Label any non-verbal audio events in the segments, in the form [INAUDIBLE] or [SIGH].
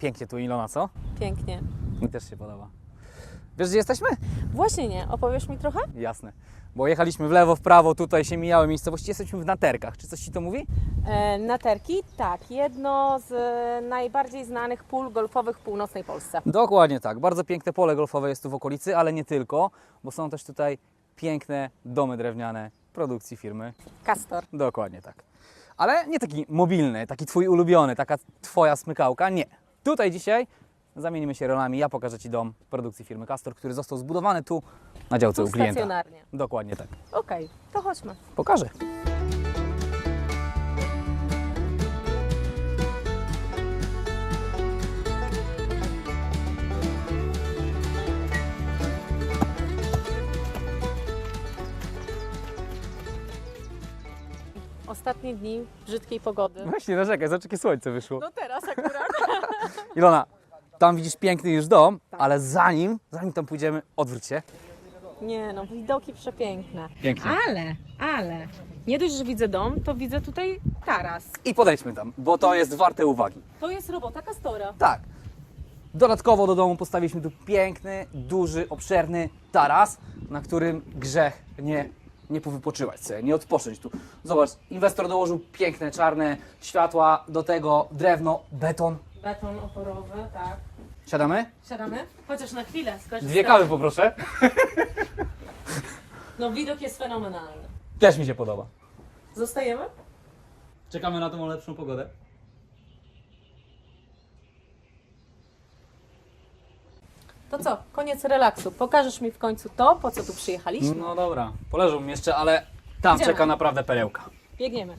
Pięknie tu Ilona, co? Pięknie. Mi też się podoba. Wiesz, gdzie jesteśmy? Właśnie nie. Opowiesz mi trochę? Jasne. Bo jechaliśmy w lewo, w prawo, tutaj się mijały miejscowości. Jesteśmy w Naterkach. Czy coś Ci to mówi? E, Naterki, tak. Jedno z e, najbardziej znanych pól golfowych w północnej Polsce. Dokładnie tak. Bardzo piękne pole golfowe jest tu w okolicy, ale nie tylko, bo są też tutaj piękne domy drewniane produkcji firmy. Kastor. Dokładnie tak. Ale nie taki mobilny, taki Twój ulubiony, taka Twoja smykałka. Nie. Tutaj dzisiaj zamienimy się rolami. Ja pokażę Ci dom produkcji firmy Castor, który został zbudowany tu na działce Tu u klienta. stacjonarnie. Dokładnie tak. Okej, to chodźmy. Pokażę. Ostatnie dni brzydkiej pogody. Właśnie, narzekaj, zobacz jakie słońce wyszło. No teraz. Ilona, tam widzisz piękny już dom, ale zanim, zanim tam pójdziemy, odwróć się. Nie no, widoki przepiękne. Pięknie. Ale, ale, nie dość, że widzę dom, to widzę tutaj taras. I podejdźmy tam, bo to jest warte uwagi. To jest robota Kastora. Tak. Dodatkowo do domu postawiliśmy tu piękny, duży, obszerny taras, na którym grzech nie, nie powypoczywać sobie, nie odpocząć tu. Zobacz, inwestor dołożył piękne, czarne światła, do tego drewno, beton. Beton oporowy, tak. Siadamy? Siadamy? Chociaż na chwilę. skorzystam. Dwie kawy poproszę. No widok jest fenomenalny. Też mi się podoba. Zostajemy? Czekamy na tą lepszą pogodę. To co? Koniec relaksu. Pokażesz mi w końcu to, po co tu przyjechaliśmy? No dobra, poleżą mi jeszcze, ale tam Idziemy. czeka naprawdę perełka. Biegniemy.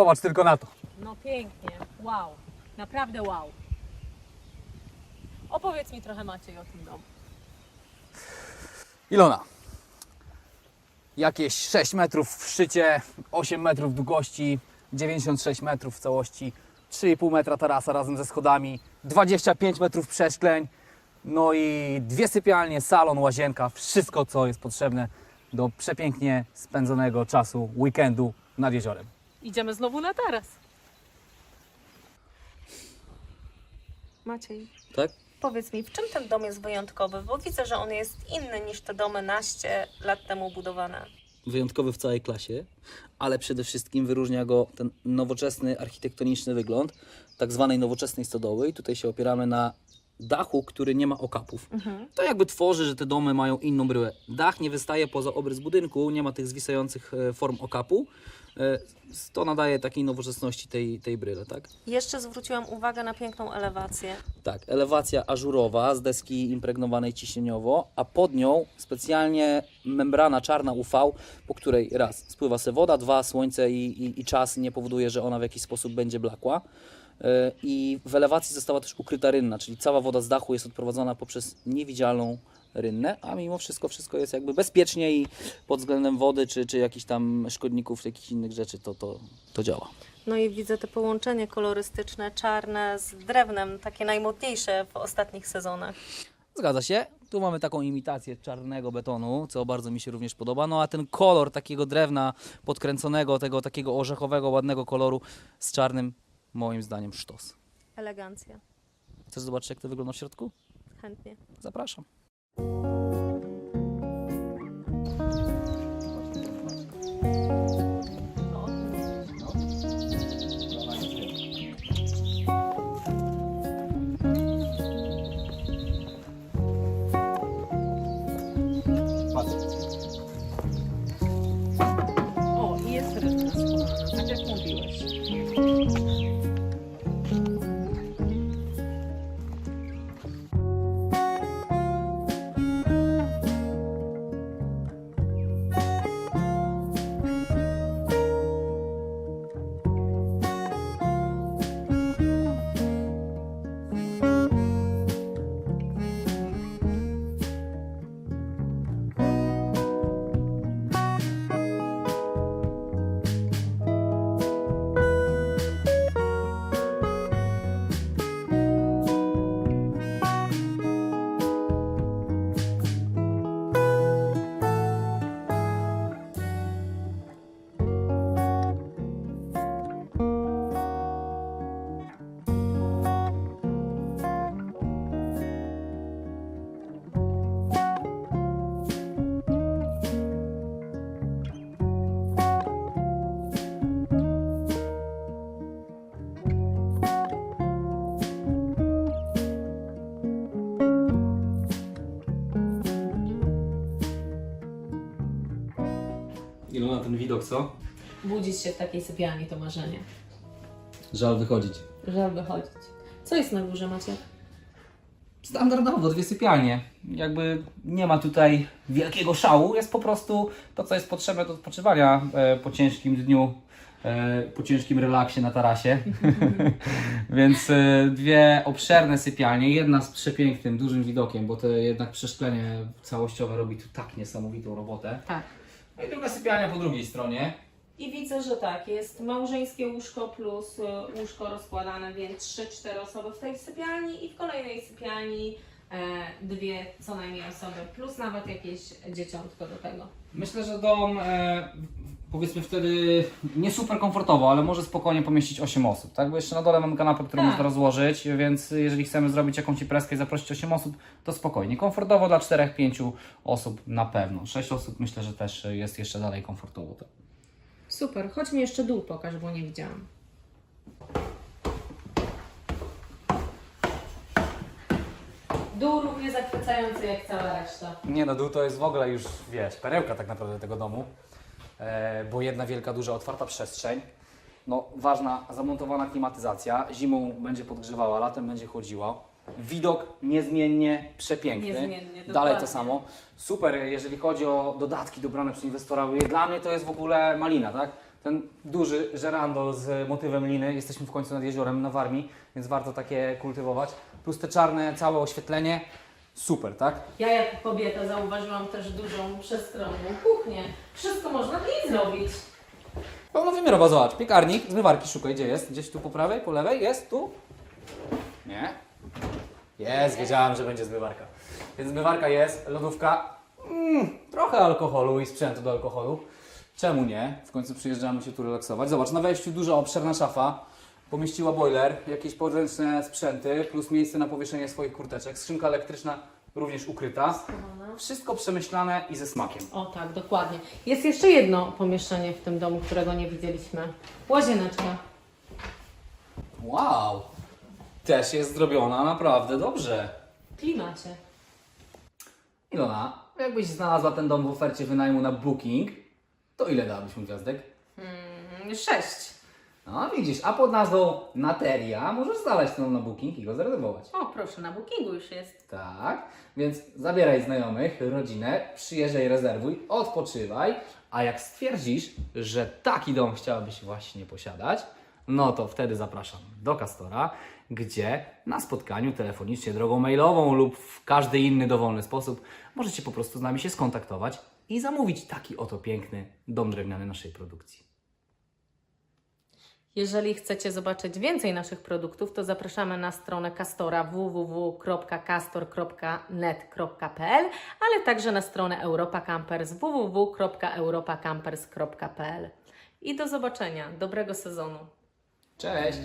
Popatrz tylko na to. No pięknie. Wow. Naprawdę wow. Opowiedz mi trochę Maciej o tym domu. Ilona. Jakieś 6 metrów w szczycie, 8 metrów długości, 96 metrów w całości, 3,5 metra tarasa razem ze schodami, 25 metrów przeszkleń, no i dwie sypialnie, salon, łazienka, wszystko co jest potrzebne do przepięknie spędzonego czasu weekendu nad jeziorem. Idziemy znowu na taras. Maciej, Tak? powiedz mi, w czym ten dom jest wyjątkowy? Bo widzę, że on jest inny niż te domy naście lat temu budowane. wyjątkowy w całej klasie, ale przede wszystkim wyróżnia go ten nowoczesny architektoniczny wygląd tak zwanej nowoczesnej stodoły i tutaj się opieramy na dachu, który nie ma okapów. To jakby tworzy, że te domy mają inną bryłę. Dach nie wystaje poza obrys budynku, nie ma tych zwisających e, form okapu. E, To nadaje takiej nowoczesności tej, tej bryle, tak? Jeszcze zwróciłam uwagę na piękną elewację. Tak, elewacja ażurowa z deski impregnowanej ciśnieniowo, a pod nią specjalnie membrana czarna UV, po której raz spływa se woda, dwa słońce i, i, i czas nie powoduje, że ona w jakiś sposób będzie blakła. Yy, I w elewacji została też ukryta rynna, czyli cała woda z dachu jest odprowadzona poprzez niewidzialną rynnę, a mimo wszystko wszystko jest jakby bezpiecznie i pod względem wody czy, czy jakichś tam szkodników, jakichś innych rzeczy to, to, to działa. No i widzę te połączenie kolorystyczne, czarne z drewnem, takie najmodniejsze w ostatnich sezonach. Zgadza się. Tu mamy taką imitację czarnego betonu, co bardzo mi się również podoba. No a ten kolor takiego drewna podkręconego, tego takiego orzechowego, ładnego koloru z czarnym, moim zdaniem sztos. Elegancja. Chcesz zobaczyć, jak to wygląda w środku? Chętnie. Zapraszam. Widok, co? Budzić się w takiej sypialni to marzenie. Żal wychodzić. Żal wychodzić. Co jest na górze, Maciek? Standardowo, dwie sypialnie. Jakby nie ma tutaj wielkiego szału, jest po prostu to, co jest potrzebne do odpoczywania e, po ciężkim dniu, e, po ciężkim relaksie na tarasie. [LAUGHS] Więc e, dwie obszerne sypialnie, jedna z przepięknym, dużym widokiem, bo to jednak przeszklenie całościowe robi tu tak niesamowitą robotę. Tak. No i druga sypialnia po drugiej stronie. I widzę, że tak, jest małżeńskie łóżko plus y, łóżko rozkładane, więc 3-4 osoby w tej sypialni i w kolejnej sypialni e, dwie co najmniej osoby, plus nawet jakieś dzieciątko do tego. Myślę, że dom e, powiedzmy wtedy nie super komfortowo, ale może spokojnie pomieścić 8 osób, tak? Bo jeszcze na dole mamy kanapę, którą Tak. można rozłożyć, więc jeżeli chcemy zrobić jakąś imprezkę i zaprosić 8 osób, to spokojnie. Komfortowo dla 4-5 osób na pewno. 6 osób myślę, że też jest jeszcze dalej komfortowo. Tak? Super, chodź mi jeszcze dół pokaż, bo nie widziałam. Dół równie zachwycający jak cała reszta. Nie no, dół to jest w ogóle już, wiesz, perełka tak naprawdę tego domu, e, bo jedna wielka, duża, otwarta przestrzeń. No, ważna, zamontowana klimatyzacja. Zimą będzie podgrzewała, latem będzie chłodziła. Widok niezmiennie przepiękny. Niezmiennie, Dalej dokładnie. to samo. Super, jeżeli chodzi o dodatki dobrane przez inwestora. Dla mnie to jest w ogóle malina, tak? Ten duży żerando z motywem liny. Jesteśmy w końcu nad jeziorem na Warmii, więc warto takie kultywować. Plus te czarne, całe oświetlenie. Super, tak? Ja jako kobieta zauważyłam też dużą, przestronną kuchnię. Wszystko można w niej zrobić. Pełnowymiarowa, zobacz, piekarnik, zmywarki szukaj, gdzie jest? Gdzieś tu po prawej, po lewej? Jest tu? Nie? Jest, wiedziałem, że będzie zmywarka. Więc zmywarka jest, lodówka, mm, trochę alkoholu i sprzętu do alkoholu. Czemu nie? W końcu przyjeżdżamy się tu relaksować. Zobacz, na wejściu duża, obszerna szafa, pomieściła boiler, jakieś podręczne sprzęty, plus miejsce na powieszenie swoich kurteczek, skrzynka elektryczna również ukryta. Wszystko przemyślane i ze smakiem. O tak, dokładnie. Jest jeszcze jedno pomieszczenie w tym domu, którego nie widzieliśmy. Łazieneczka. Wow! Też jest zrobiona naprawdę dobrze. W klimacie. Ilona, jakbyś znalazła ten dom w ofercie wynajmu na Booking, to ile dałabyś mu gwiazdek? Mm, sześć. No widzisz, a pod nazwą Nateria możesz znaleźć ten dom na Booking i go zarezerwować. O, proszę, na bookingu już jest. Tak, więc zabieraj znajomych, rodzinę, przyjeżdżaj, rezerwuj, odpoczywaj, a jak stwierdzisz, że taki dom chciałabyś właśnie posiadać, no to wtedy zapraszam do Kastora, gdzie na spotkaniu telefonicznie, drogą mailową lub w każdy inny dowolny sposób możecie po prostu z nami się skontaktować i zamówić taki oto piękny dom drewniany naszej produkcji. Jeżeli chcecie zobaczyć więcej naszych produktów, to zapraszamy na stronę Castora www.castor.net.pl, ale także na stronę Europa Campers www.europacampers.pl. I do zobaczenia. Dobrego sezonu. Cześć!